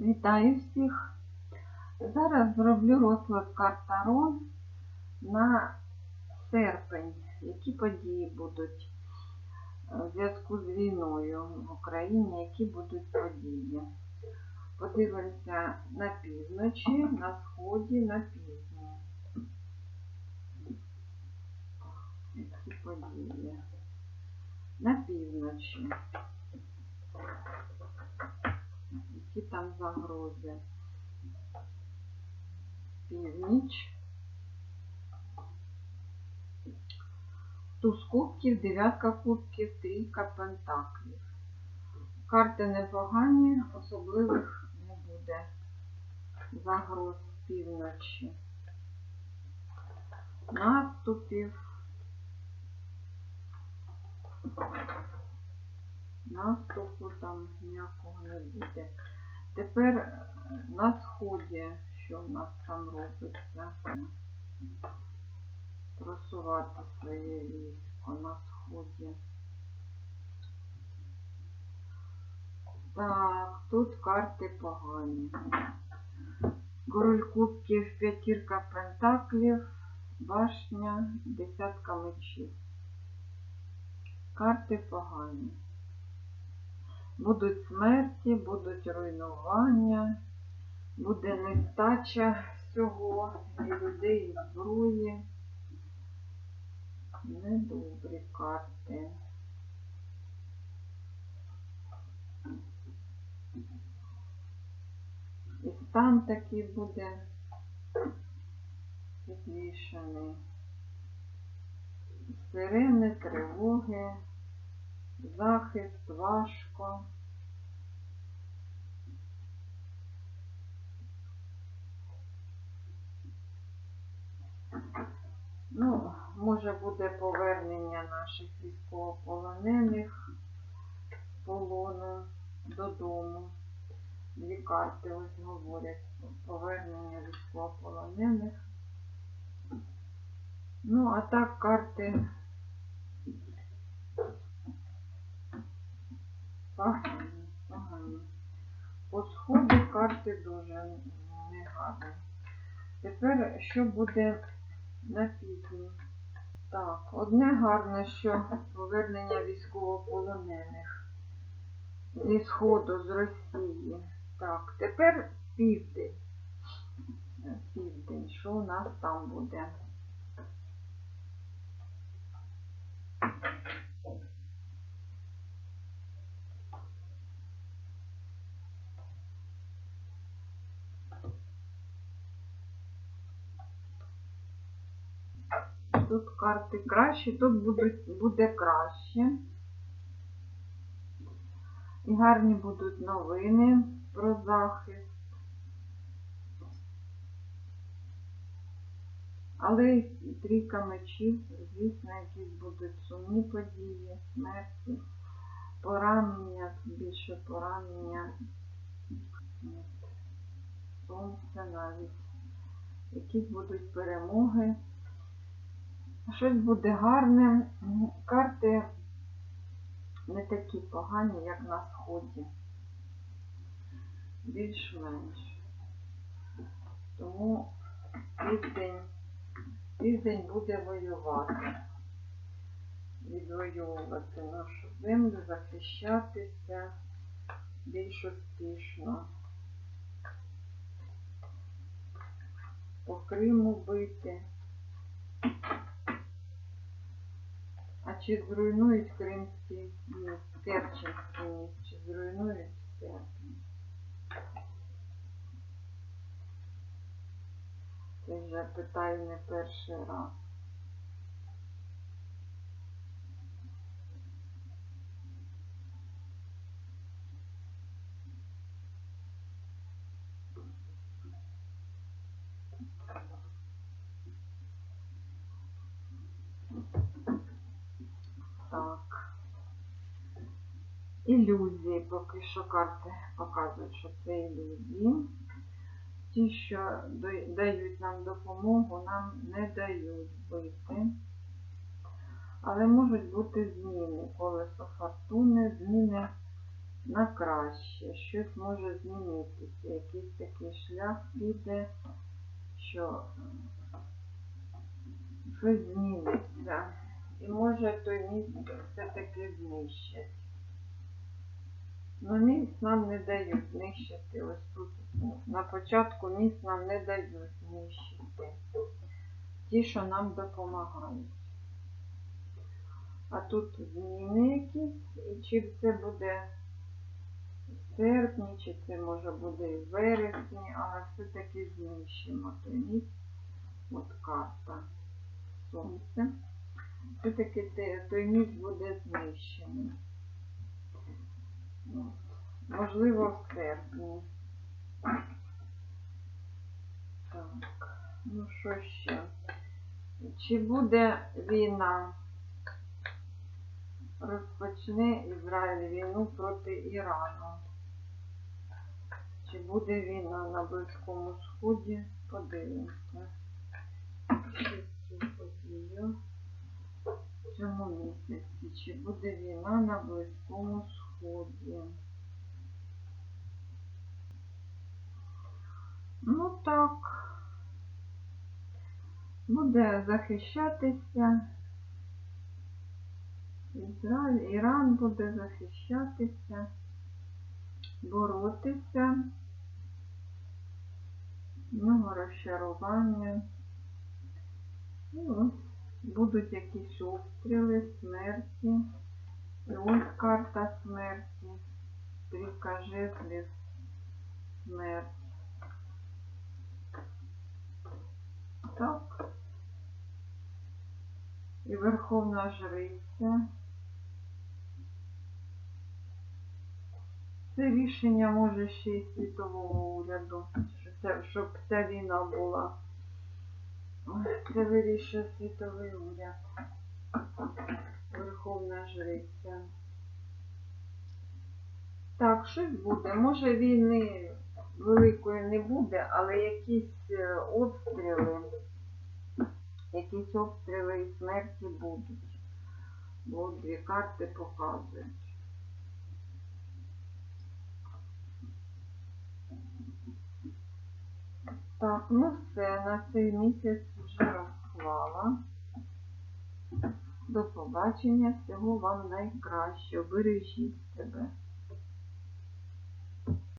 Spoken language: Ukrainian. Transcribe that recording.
Вітаю всіх! Зараз зроблю розклад карт Таро на серпень. Які події будуть у зв'язку з війною в Україні, які будуть події. Подивимося на півночі, на сході, на півдні. Які події? На півночі. Які там загрози? Північ. Туз кубків, дев'ятка кубків, трійка пентаклів. Карти непогані, особливих не буде загроз півночі. Наступів. Наступу там ніякого не буде. Тепер е, на сході, що в нас там робиться? Просувати своє військо на сході. Так, тут карти погані. Король кубків, п'ятірка пентаклів, башня, десятка мечів. Карти погані. Будуть смерті, будуть руйнування, буде нестача всього і людей, і зброї. Недобрі карти. І стан такий буде підвішений. Сирени, тривоги, захист, важко. Ну, може буде повернення наших військовополонених з полону додому. Дві карти ось говорять повернення військовополонених. Ну, а так карти погані, погані. По сходу карти дуже негарні. Тепер що буде на півдні? Так, одне гарне, що повернення військовополонених зі сходу, з Росії. Так, тепер південь. Південь, що у нас там буде? Тут карти кращі, тут будуть, буде краще. І гарні будуть новини про захист. Але і трійка мечів, звісно, якісь будуть сумні події, смерті, поранення, більше поранення. Сонце навіть. Якісь будуть перемоги. Щось буде гарне. Карти не такі погані, як на сході. Більш-менш. Тому південь, південь буде воювати. Відвоювати нашу землю, захищатися більш успішно. По Криму бити. Чи зруйнують Кримський міст, Керченський міст, чи зруйнують Серпін? Це вже питаю не перший раз. Ілюзії, поки що карти показують, що це ілюзії. Ті, що дають нам допомогу, нам не дають бити. Але можуть бути зміни. Колесо фортуни, зміни на краще, щось може змінитися, якийсь такий шлях піде, що е, щось зміниться. І може той міст все-таки знищать. Ну, міст нам не дають знищити. Ось тут на початку міст нам не дають знищити. Ті, що нам допомагають. А тут зміни якісь, і чи це буде в серпні, чи це може буде і в вересні, але все-таки знищимо той міст. От карта сонце. Все-таки той міст буде знищений. Можливо, в серпні. Так, ну що ще? Чи буде війна? Розпочне Ізраїль війну проти Ірану. Чи буде війна на Близькому Сході? Подивимося. В цьому місяці. Чи буде війна на Близькому Сході? Ну так. Буде захищатися. Ізраїль, Іран буде захищатися, боротися. Ну, розчарування. І ось будуть якісь обстріли, смерті. І ось карта смерті. Трійка жезлів, смерть. Так. І Верховна Жриця. Це рішення може ще й світового уряду, що це, щоб ця війна була. Це вирішує світовий уряд. Верховна Жриця. Так, щось буде. Може війни великої не буде, але якісь е, обстріли, якісь обстріли і смерті будуть. Бо дві карти показують. Так, ну все, на цей місяць вже розклала. До побачення, всього вам найкращого. Бережіть себе.